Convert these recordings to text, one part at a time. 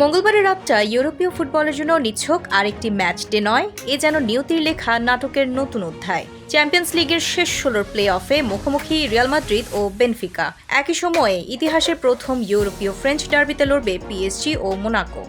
মঙ্গলবারের রাতটা ইউরোপীয় ফুটবলের জন্য নিছক আরেকটি ম্যাচ ডে নয়, এ যেন নিয়তির লেখা নাটকের নতুন অধ্যায়। চ্যাম্পিয়ন্স লিগের শেষ ষোলোর প্লে অফে মুখোমুখি রিয়াল মাদ্রিদ ও বেনফিকা। একই সময়ে ইতিহাসের প্রথম ইউরোপীয় ফ্রেঞ্চ ডার্বিতে লড়বে পিএসজি ও মোনাকো।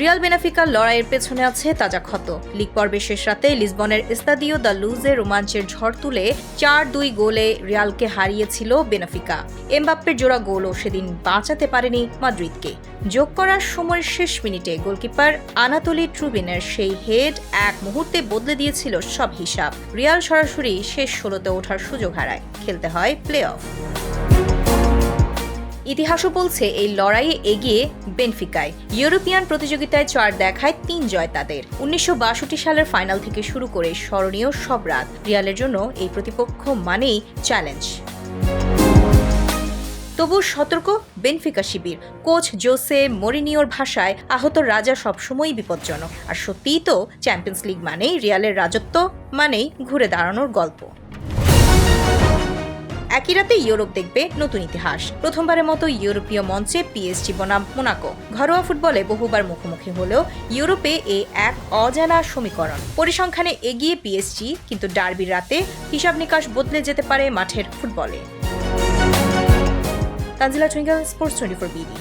রিয়াল বেনাফিকার লড়াইয়ের পেছনে আছে তাজা ক্ষত। লিগ পর্বের শেষ রাতে লিসবনের ইস্তাদিও দ্য লুজে রোমাঞ্চের ঝড় তুলে চার দুই গোলে রিয়ালকে হারিয়েছিল বেনাফিকা। এমবাপ্পের জোড়া গোলও সেদিন বাঁচাতে পারেনি মাদ্রিদকে। যোগ করার সময়ের শেষ মিনিটে গোলকিপার আনাতোলি ট্রুবিনের সেই হেড এক মুহূর্তে বদলে দিয়েছিল সব হিসাব। রিয়াল সরাসরি শেষ ষোলোতে ওঠার সুযোগ হারায়। খেলতে হয় প্লে অফ ইতিহাসও বলছে এই লড়াইয়ে এগিয়ে বেনফিকায়। ইউরোপিয়ান প্রতিযোগিতায় চার দেখায় তিন জয় তাদের। উনিশশো বাষট্টি সালের ফাইনাল থেকে শুরু করে স্মরণীয় সব রাত। রিয়ালের জন্য এই প্রতিপক্ষ মানেই চ্যালেঞ্জ। তবু সতর্ক বেনফিকা শিবির। কোচ জোসে মরিনিওর ভাষায়, আহত রাজা সবসময়ই বিপজ্জনক। আর সত্যিই তো চ্যাম্পিয়ন্স লিগ মানেই রিয়ালের রাজত্ব, মানেই ঘুরে দাঁড়ানোর গল্প। একই রাতে ইউরোপ দেখবে নতুন ইতিহাস। প্রথমবারের মতো ইউরোপীয় মঞ্চে পিএসজি বনাম মোনাকো। ঘরোয়া ফুটবলে বহুবার মুখোমুখি হলেও ইউরোপে এ এক অজানা সমীকরণ। পরিসংখ্যানে এগিয়ে পিএসজি, কিন্তু ডার্বির রাতে হিসাব নিকাশ বদলে যেতে পারে মাঠের ফুটবলে। তানজিলা টুইঙ্গল স্পোর্টস টোয়েন্টি ফোর বিডি।